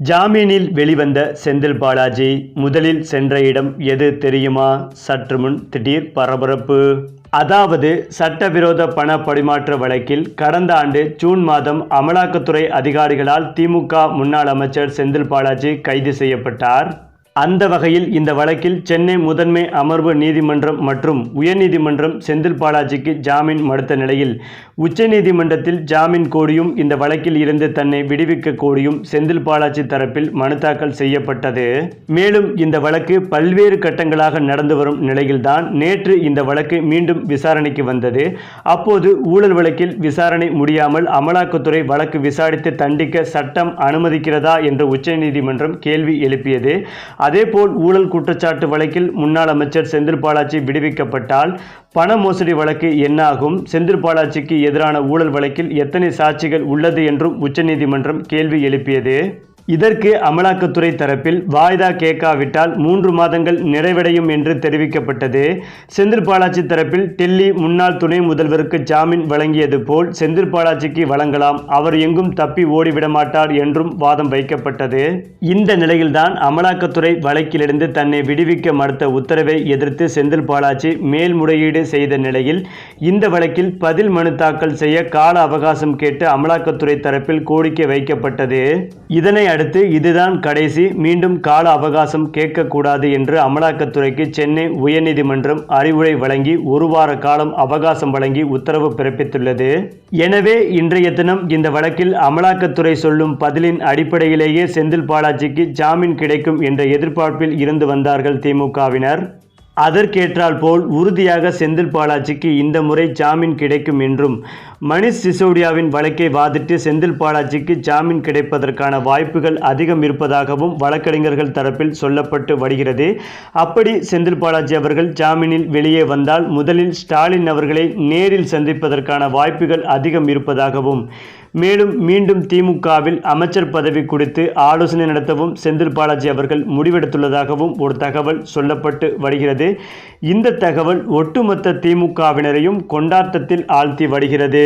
ஜாமீனில் வெளிவந்த செந்தில் பாலாஜி முதலில் சென்ற இடம் எது தெரியுமா? சற்று முன் திடீர் பரபரப்பு. அதாவது சட்டவிரோத பண பரிமாற்ற வழக்கில் கடந்த ஆண்டு ஜூன் மாதம் அமலாக்கத்துறை அதிகாரிகளால் திமுக முன்னாள் அமைச்சர் செந்தில் பாலாஜி கைது செய்யப்பட்டார். அந்த வகையில் இந்த வழக்கில் சென்னை முதன்மை அமர்வு நீதிமன்றம் மற்றும் உயர்நீதிமன்றம் செந்தில் பாலாஜிக்கு ஜாமீன் மறுத்த நிலையில் உச்சநீதிமன்றத்தில் ஜாமீன் கோரியும் இந்த வழக்கில் இருந்து தன்னை விடுவிக்க கோரியும் செந்தில் பாலாஜி தரப்பில் மனு தாக்கல் செய்யப்பட்டது. மேலும் இந்த வழக்கு பல்வேறு கட்டங்களாக நடந்து வரும் நிலையில்தான் நேற்று இந்த வழக்கு மீண்டும் விசாரணைக்கு வந்தது. அப்போது ஊழல் வழக்கில் விசாரணை முடியாமல் அமலாக்கத்துறை வழக்கு விசாரித்து தண்டிக்க சட்டம் அனுமதிக்கிறதா என்று உச்சநீதிமன்றம் கேள்வி எழுப்பியது. அதேபோல் ஊழல் குற்றச்சாட்டு வழக்கில் முன்னாள் அமைச்சர் செந்தில் பாலாஜி விடுவிக்கப்பட்டால் பண மோசடி வழக்கு என்னாகும்? செந்தில் பாலாஜிக்கு எதிரான ஊழல் வழக்கில் எத்தனை சாட்சிகள் உள்ளது என்றும் உச்சநீதிமன்றம் கேள்வி எழுப்பியது. இதற்கு அமலாக்கத்துறை தரப்பில் வாய்தா கேட்காவிட்டால் மூன்று மாதங்கள் நிறைவடையும் என்று தெரிவிக்கப்பட்டது. செந்தில் பாலாஜி தரப்பில் டெல்லி முன்னாள் துணை முதல்வருக்கு ஜாமீன் வழங்கியது போல் செந்தில் பாலாஜிக்கு வழங்கலாம். அவர் எங்கும் தப்பி ஓடிவிட மாட்டார் என்றும் வாதம் வைக்கப்பட்டது. இந்த நிலையில்தான் அமலாக்கத்துறை வழக்கிலிருந்து தன்னை விடுவிக்க மறுத்த உத்தரவை எதிர்த்து செந்தில் பாலாஜி மேல்முறையீடு செய்த நிலையில் இந்த வழக்கில் பதில் மனு தாக்கல் செய்ய கால அவகாசம் கேட்டு அமலாக்கத்துறை தரப்பில் கோரிக்கை வைக்கப்பட்டது. இதனை அடுத்து இதுதான் கடைசி. மீண்டும் கால அவகாசம் கேட்கக்கூடாது என்று அமலாக்கத்துறைக்கு சென்னை உயர்நீதிமன்றம் அறிவுரை வழங்கி ஒரு வார காலம் அவகாசம் வழங்கி உத்தரவு பிறப்பித்துள்ளது. எனவே இன்றைய தினம் இந்த வழக்கில் அமலாக்கத்துறை சொல்லும் பதிலின் அடிப்படையிலேயே செந்தில் பாலாஜிக்கு ஜாமீன் கிடைக்கும் என்ற எதிர்பார்ப்பில் இருந்து வந்தார்கள் திமுகவினர் அதற்கேற்றால் போல் உறுதியாக செந்தில் பாலாஜிக்கு இந்த முறை ஜாமீன் கிடைக்கும் என்றும் மணிஷ் சிசோடியாவின் வழக்கை வாதிட்டு செந்தில் பாலாஜிக்கு ஜாமீன் கிடைப்பதற்கான வாய்ப்புகள் அதிகம் இருப்பதாகவும் வழக்கறிஞர்கள் தரப்பில் சொல்லப்பட்டு வருகிறது. அப்படி செந்தில் பாலாஜி அவர்கள் ஜாமீனில் வெளியே வந்தால் முதலில் ஸ்டாலின் அவர்களை நேரில் சந்திப்பதற்கான வாய்ப்புகள் அதிகம் இருப்பதாகவும் மேலும் மீண்டும் திமுகவில் அமைச்சர் பதவி குறித்து ஆலோசனை நடத்தவும் செந்தில் பாலாஜி அவர்கள் முடிவெடுத்துள்ளதாகவும் ஒரு தகவல் சொல்லப்பட்டு வருகிறது. இந்த தகவல் ஒட்டுமொத்த திமுகவினரையும் கொண்டாட்டத்தில் ஆழ்த்தி வருகிறது.